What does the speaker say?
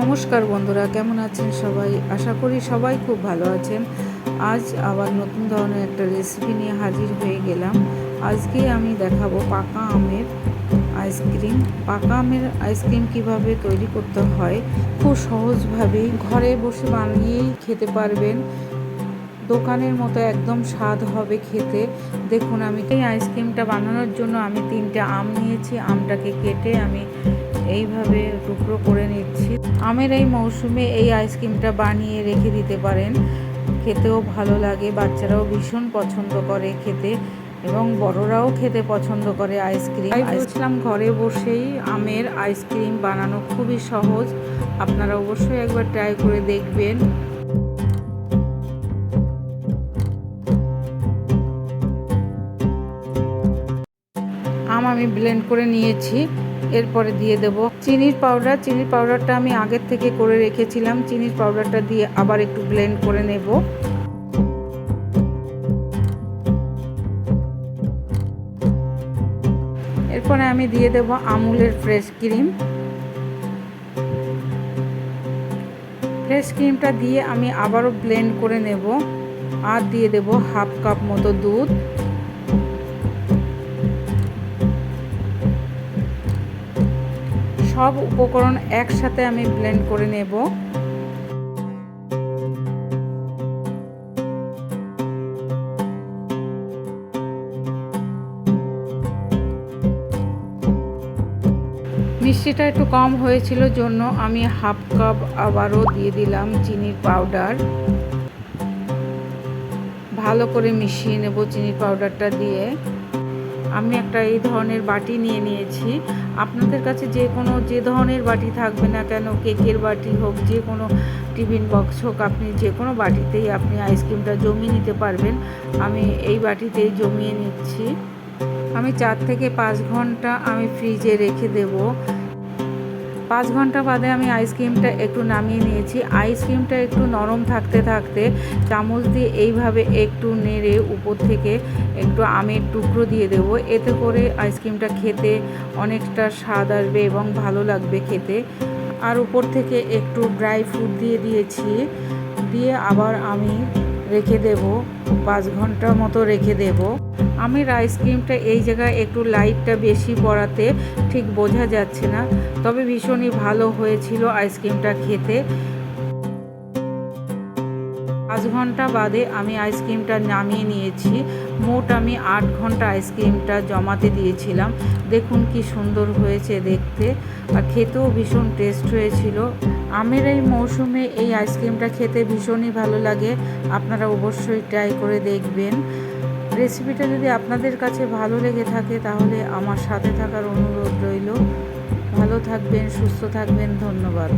নমস্কার বন্ধুরা, কেমন আছেন সবাই? আশা করি সবাই খুব ভালো আছেন। আজ আবার নতুন ধরনের একটা রেসিপি নিয়ে হাজির হয়ে গেলাম। আজকে আমি দেখাবো পাকা আমের আইসক্রিম পাকা আমের আইসক্রিম কীভাবে তৈরি করতে হয়, খুব সহজভাবেই ঘরে বসে বানিয়েই খেতে পারবেন। দোকানের মতো একদম স্বাদ হবে খেতে। দেখুন, আমি এই আইসক্রিমটা বানানোর জন্য আমি তিনটে আম নিয়েছি। আমটাকে কেটে আমি এইভাবে টুকরো করে নিচ্ছি। আমের এই মৌসুমে এই আইসক্রিমটা বানিয়ে রেখে দিতে পারেন। খেতেও ভালো লাগে বাচ্চারাও ভীষণ পছন্দ করে খেতে এবং বড়রাও খেতে পছন্দ করে আইসক্রিম বলছিলাম ঘরে বসেই আমের আইসক্রিম বানানো খুবই সহজ। আপনারা অবশ্যই একবার ট্রাই করে দেখবেন। আম আমি ব্লেন্ড করে নিয়েছি। এরপরে দিয়ে দেব চিনির পাউডার। চিনির পাউডারটা আমি আগের থেকে করে রেখেছিলাম। চিনির পাউডারটা দিয়ে আবার একটু ব্লেন্ড করে নেব। এরপরে আমি দিয়ে দেব আমুলের ফ্রেশ ক্রিম ফ্রেশ ক্রিমটা দিয়ে আমি আবারও ব্লেন্ড করে নেব। আর দিয়ে দেব হাফ কাপ মতো দুধ। সব উপকরণ একসাথে আমি ব্লেন্ড করে নেব। মিষ্টিটা একটু কম হয়েছিল জন্য আমি হাফ কাপ আবারও দিয়ে দিলাম চিনির পাউডার। ভালো করে মিশিয়ে নেব চিনির পাউডারটা দিয়ে। আমি একটা এই ধরনের বাটি নিয়ে নিয়েছি। আপনাদের কাছে যে কোনো, যে ধরনের বাটি থাকবে না কেন, কেকের বাটি হোক, যে কোনো টিফিন বক্স হোক, আপনি যে কোনো বাটিতেই আপনি আইসক্রিমটা জমিয়ে নিতে পারবেন। আমি এই বাটিতেই জমিয়ে নিচ্ছি। আমি চার থেকে পাঁচ ঘণ্টা আমি ফ্রিজে রেখে দেব। পাঁচ ঘণ্টা বাদে আমি আইসক্রিমটা একটু নামিয়ে নিয়েছি। আইসক্রিমটা একটু নরম থাকতে থাকতে চামচ দিয়ে এইভাবে একটু নেড়ে উপর থেকে একটু আমের টুকরো দিয়ে দেব। এতে করে আইসক্রিমটা খেতে অনেকটা স্বাদ আসবে এবং ভালো লাগবে খেতে। আর উপর থেকে একটু ড্রাই ফ্রুট দিয়ে দিয়েছি। দিয়ে আবার আমি রেখে দেব, পাঁচ ঘণ্টা মতো রেখে দেব। আমের আইসক্রিমটা এই জায়গায় একটু লাইটটা বেশি পড়াতে ঠিক বোঝা যাচ্ছে না। তবে ভীষণই ভালো হয়েছিল আইসক্রিমটা খেতে। পাঁচ ঘণ্টা বাদে আমি আইসক্রিমটা নামিয়ে নিয়েছি। মোট আমি আট ঘণ্টা আইসক্রিমটা জমাতে দিয়েছিলাম। দেখুন কি সুন্দর হয়েছে দেখতে। আর খেতেও ভীষণ টেস্ট হয়েছিল। আমের এই মৌসুমে এই আইসক্রিমটা খেতে ভীষণই ভালো লাগে। আপনারা অবশ্যই ট্রাই করে দেখবেন। রেসিপিটা যদি আপনাদের কাছে ভালো লেগে থাকে, তাহলে আমার সাথে থাকার অনুরোধ রইল। ভালো থাকবেন, সুস্থ থাকবেন, ধন্যবাদ।